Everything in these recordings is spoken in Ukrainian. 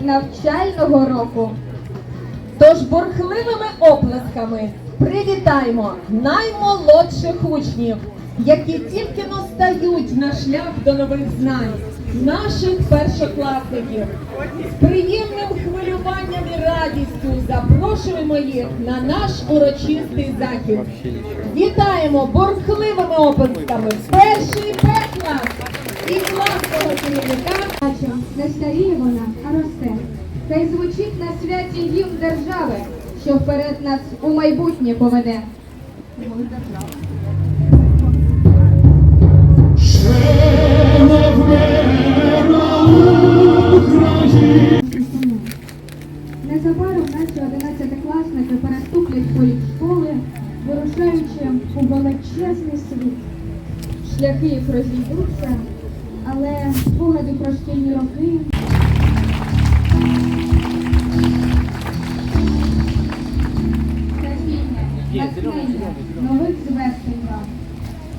навчального року. Тож бурхливими оплесками привітаємо наймолодших учнів, які тільки но стають на шлях до нових знань, наших першокласників. З приємним хвилюванням і радістю запрошуємо їх на наш урочистий захід. Вітаємо бурхливими оплесками перший Б-клас і класного керівника не старіє вона, а росте. Хай звучить на святі гімн держави, що вперед нас у майбутнє поведе. Незабаром наші одинадцятикласники переступлять поріг школи, вирушаючи у величезний світ. Шляхи їх розійдуться, але спогади про шкільні роки натхнення, нових звершень вам.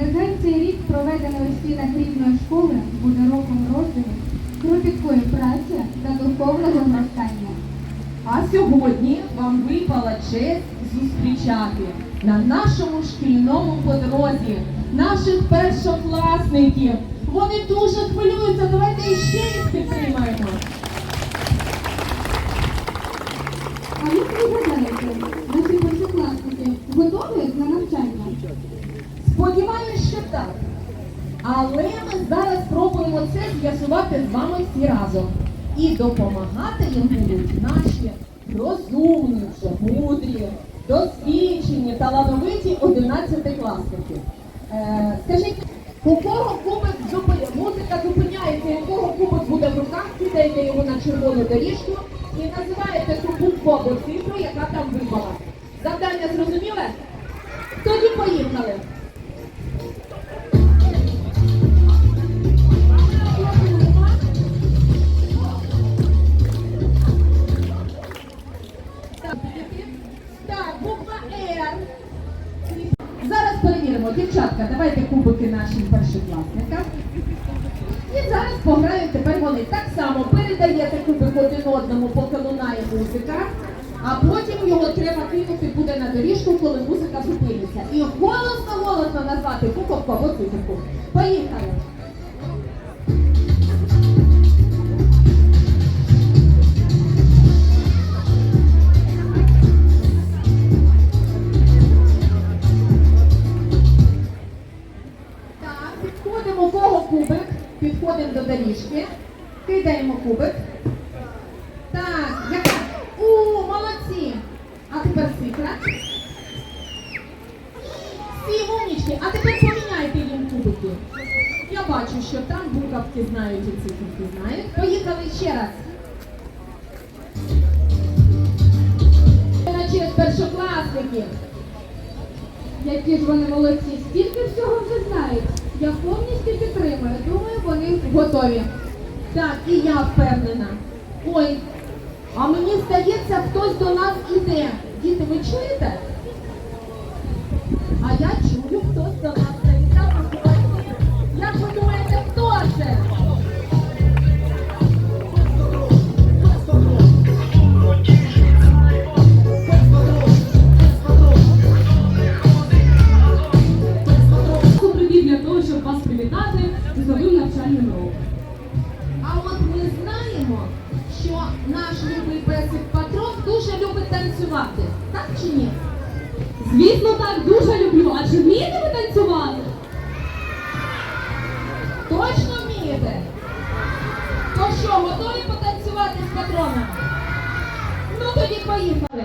Нехай цей рік, проведений у стінах рідної школи, буде роком роздумів, кропіткої праці та духовного зростання. А сьогодні вам випала честь зустрічати на нашому шкільному подорозі наших першокласників. Вони дуже хвилюються. Давайте іще їх підтримаємо. А як ви гадаєте, наші першокласники готові на навчання? Сподіваюсь, що так. Але ми зараз спробуємо це з'ясувати з вами всі разом. І допомагати їм будуть наші розумні, мудрі, досвідчені, талановиті одинадцятикласники. Е, скажіть, у кого кубик зупиняє? Музика зупиняється, у кого кубик буде в руках, кидаєте його на червону доріжку і називаєте ту букву цифру, яка там випала. Завдання зрозуміле? Тоді поїхали. Нашим першокласникам. І зараз пограють тепер вони. Так само передаєте кубик один одному, поки лунає музика, а потім його треба кинути буде на доріжку, коли музика зупиниться. І голосно-голосно назвати кубок або циферку. Поїхали! Бачу, що там буковки знають і циферки знають. Поїхали ще раз. На честь першокласників. Які ж вони молодці, стільки всього вже знають. Я повністю підтримую. Думаю, вони готові. Так, і я впевнена. Ой, а мені здається, хтось до нас іде. Діти, ви чуєте? А я чую, хтось до нас наш любий песик патрон дуже любить танцювати. Так чи ні? Звісно, так дуже люблю. А чи вмієте ви танцювати? Точно вмієте? То що, готові потанцювати з патроном? Ну тоді поїхали.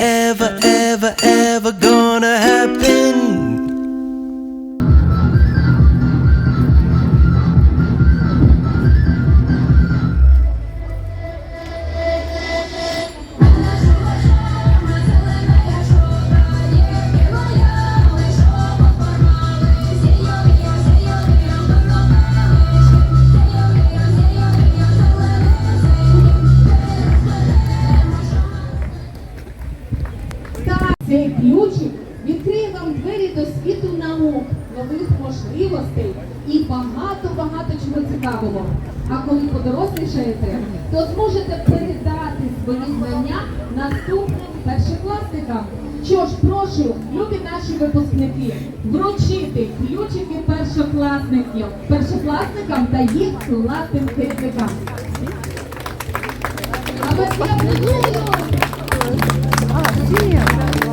можливостей і багато-багато чого цікавого. А коли подорослішаєте, то зможете передати свої знання наступним першокласникам. Що ж, прошу, любі наші випускники, вручити ключики першокласників, першокласникам та їх класним керівникам. А вас я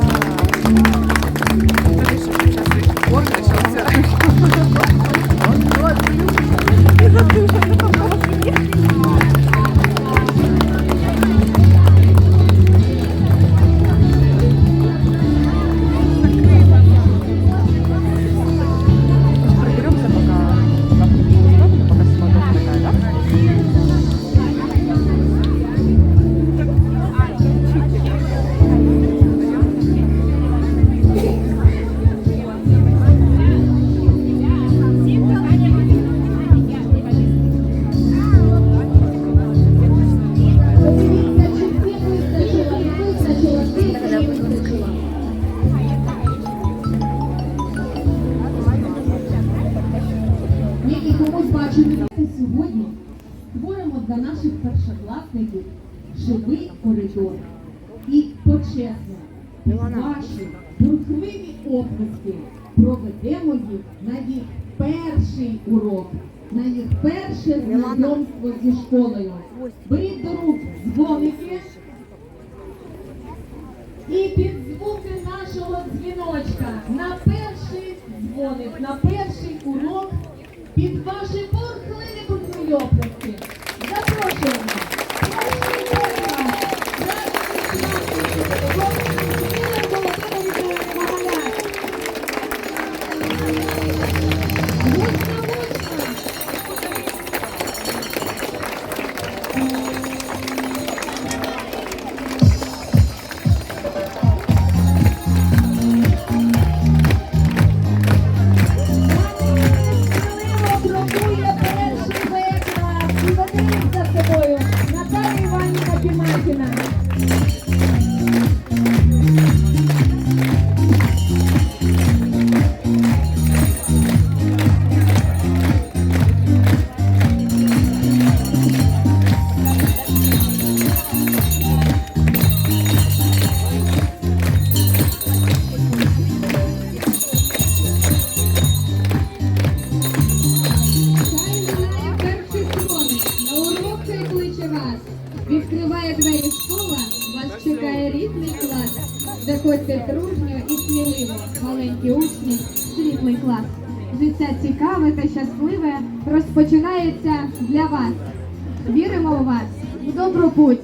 сьогодні створимо для наших першокласників живий коридор. І почесно, ваші бурхливі оплески проведемо їх на їх перший урок, на їх перше знайомство зі школою. Беріть до рук дзвоники і під звуки нашого дзвіночка на перший дзвоник, на перший рідний клас. Заходьте дружньо і сміливо, маленькі учні, світлий клас. Життя цікаве та щасливе розпочинається для вас. Віримо в вас в добру путь,